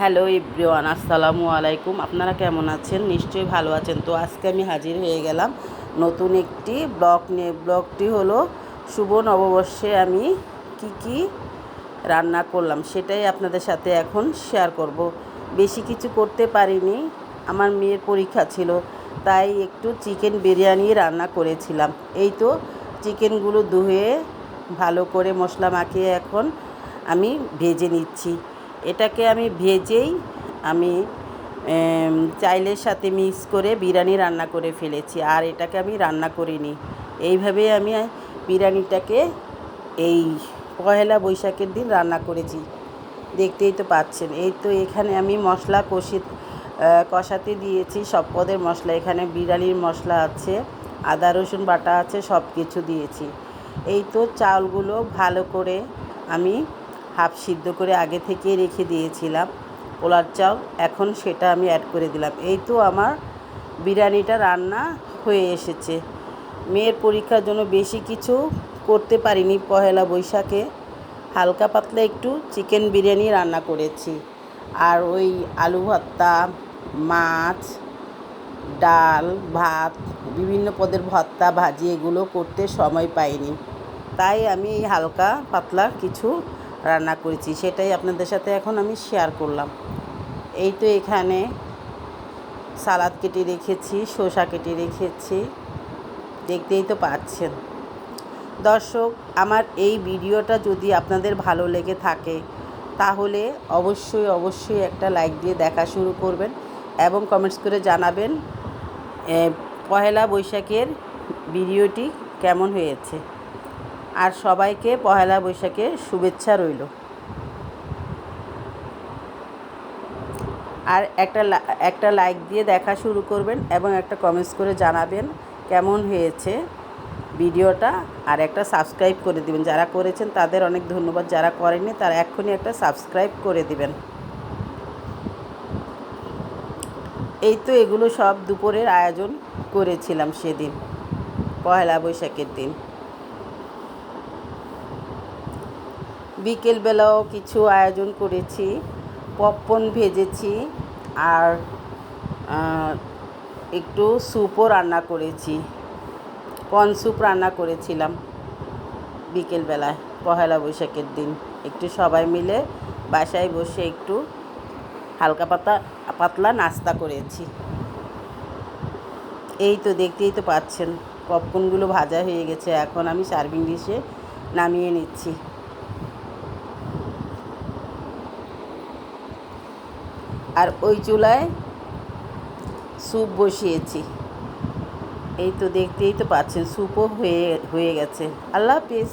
Hello everyone আসসালামু আলাইকুম। আপনারা কেমন আছেন? নিশ্চয়ই ভালো আছেন। তো আজকে আমি হাজির হয়ে গেলাম নতুন একটি ব্লগ নিয়ে। ব্লগটি হলো শুভ নববর্ষে আমি কি কি রান্না করলাম সেটাই আপনাদের সাথে এখন শেয়ার করব। বেশি কিছু করতে পারিনি, আমার মেয়ের পরীক্ষা ছিল, তাই একটু চিকেন বিরিয়ানি রান্না করেছিলাম। এই তো চিকেনগুলো ধুয়ে ভালো করে মশলা মাখিয়ে এখন আমি ভেজে নিচ্ছি। এটাকে আমি ভেজেই আমি চাইলের সাথে মিক্স করে বিরিয়ানি রান্না করে ফেলেছি। আর এটাকে আমি রান্না করিনি। এইভাবেই আমি বিরিয়ানিটাকে এই পহেলা বৈশাখের দিন রান্না করেছি। দেখতেই তো পাচ্ছেন। এই তো এখানে আমি মশলা কষি কষাতে দিয়েছি। সব পদের মশলা। এখানে বিরিয়ানির মশলা আছে, আদা, রসুন বাটা আছে সব কিছু দিয়েছি। এই তো চাউলগুলো ভালো করে আমি হাফ সিদ্ধ করে আগে থেকে রেখে দিয়েছিলাম। পোলার চাল এখন সেটা আমি অ্যাড করে দিলাম। এই তো আমার বিরিয়ানিটা রান্না হয়ে এসেছে। মেয়ের পরীক্ষার জন্য বেশি কিছু করতে পারিনি পহেলা বৈশাখে। হালকা পাতলা একটু চিকেন বিরিয়ানি রান্না করেছি। আর ওই আলু ভর্তা, মাছ, ডাল, ভাত, বিভিন্ন পদের ভর্তা, ভাজি, এগুলো করতে সময় পাইনি। তাই আমি এই হালকা পাতলা কিছু রান্না করেছি, সেটাই আপনাদের সাথে এখন আমি শেয়ার করলাম। এই তো এখানে সালাদ কেটে রেখেছি, শসা কেটে রেখেছি, দেখতেই তো পাচ্ছেন। দর্শক, আমার এই ভিডিওটা যদি আপনাদের ভালো লেগে থাকে, তাহলে অবশ্যই অবশ্যই একটা লাইক দিয়ে দেখা শুরু করবেন এবং কমেন্টস করে জানাবেন পহেলা বৈশাখের ভিডিওটি কেমন হয়েছে। আর সবাইকে পহেলা বৈশাখের শুভেচ্ছা রইল। আর একটা একটা লাইক দিয়ে দেখা শুরু করবেন এবং একটা কমেন্টস করে জানাবেন কেমন হয়েছে ভিডিওটা আর একটা সাবস্ক্রাইব করে দিবেন। যারা করেছেন তাদের অনেক ধন্যবাদ, যারা করেননি তারা এক্ষুনি একটা সাবস্ক্রাইব করে দিবেন। এই তো এগুলো সব দুপুরের আয়োজন করেছিলাম সেদিন পয়লা বৈশাখের দিন। বিকেলবেলাও কিছু আয়োজন করেছি, পপকর্ন ভেজেছি আর একটু স্যুপও রান্না করেছি, কর্ন স্যুপ রান্না করেছিলাম বিকেলবেলায়, পহেলা বৈশাখের দিন। একটু সবাই মিলে বাসায় বসে একটু হালকা পাতা, পাতলা নাস্তা করেছি। এই তো দেখতেই তো পাচ্ছেন, পপকর্নগুলো ভাজা হয়ে গেছে, এখন আমি সার্ভিং ডিশে নামিয়ে নিচ্ছি। আর ওই চুলায় স্যুপ বসিয়েছি। এই তো দেখতেই তো পাচ্ছেন, স্যুপও হয়ে হয়ে গেছে। আল্লাহ হাফিজ।